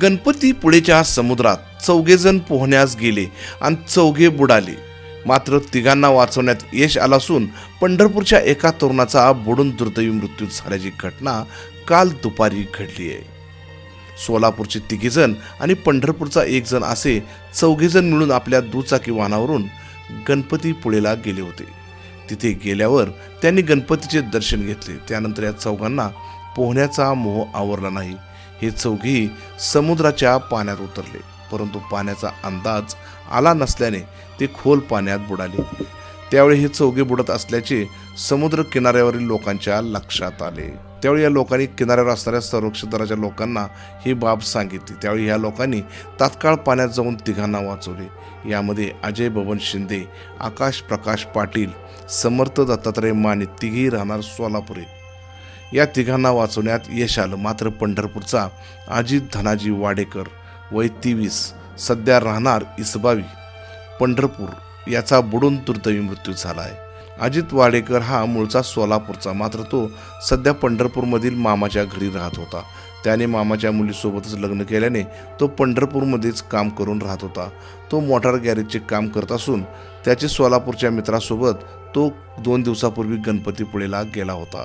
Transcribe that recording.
गणपतीपुळेच्या समुद्रात चौघेजण पोहण्यास गेले आणि चौघे बुडाले. मात्र तिघांना वाचवण्यात यश आलं असून पंढरपूरच्या एका तरुणाचा बुडून दुर्दैवी मृत्यू झाल्याची घटना काल दुपारी घडली आहे. सोलापूरचे तिघेजण आणि पंढरपूरचा एक जण असे चौघेजण मिळून आपल्या दुचाकी वाहनावरून गणपतीपुळेला गेले होते. तिथे गेल्यावर त्यांनी गणपतीचे दर्शन घेतले. त्यानंतर या चौघांना पोहण्याचा मोह आवरला नाही. हे चौघेही समुद्राच्या पाण्यात उतरले. परंतु पाण्याचा अंदाज आला नसल्याने ते खोल पाण्यात बुडाले. त्यावेळी हे चौघे बुडत असल्याचे समुद्र किनाऱ्यावरील लोकांच्या लक्षात आले. त्यावेळी या लोकांनी किनाऱ्यावर असणाऱ्या संरक्षण दलाच्या लोकांना ही बाब सांगितली. त्यावेळी या लोकांनी तात्काळ पाण्यात जाऊन तिघांना वाचवले. यामध्ये अजय बबन शिंदे आकाश प्रकाश पाटील समर्थ दत्तात्रय माने तिघी राहणार सोलापुरे. या तिघांना वाचवण्यात यश आलं. मात्र पंढरपूरचा अजित धनाजी वाडेकर वय तेवीस सध्या राहणार इसबावी. पंढरपूर याचा बुडून दुर्दैवी मृत्यू झाला आहे अजित वाडेकर हा मूळचा सोलापूरचा मात्र तो सध्या पंढरपूरमधील मामाच्या घरी राहत होता. त्याने मामाच्या मुलीसोबतच लग्न केल्याने तो पंढरपूरमध्येच काम करून राहत होता. तो मोटार गॅरेजचे काम करत असून त्याचे सोलापूरच्या मित्रासोबत तो दोन दिवसापूर्वी गणपतीपुळेला गेला होता.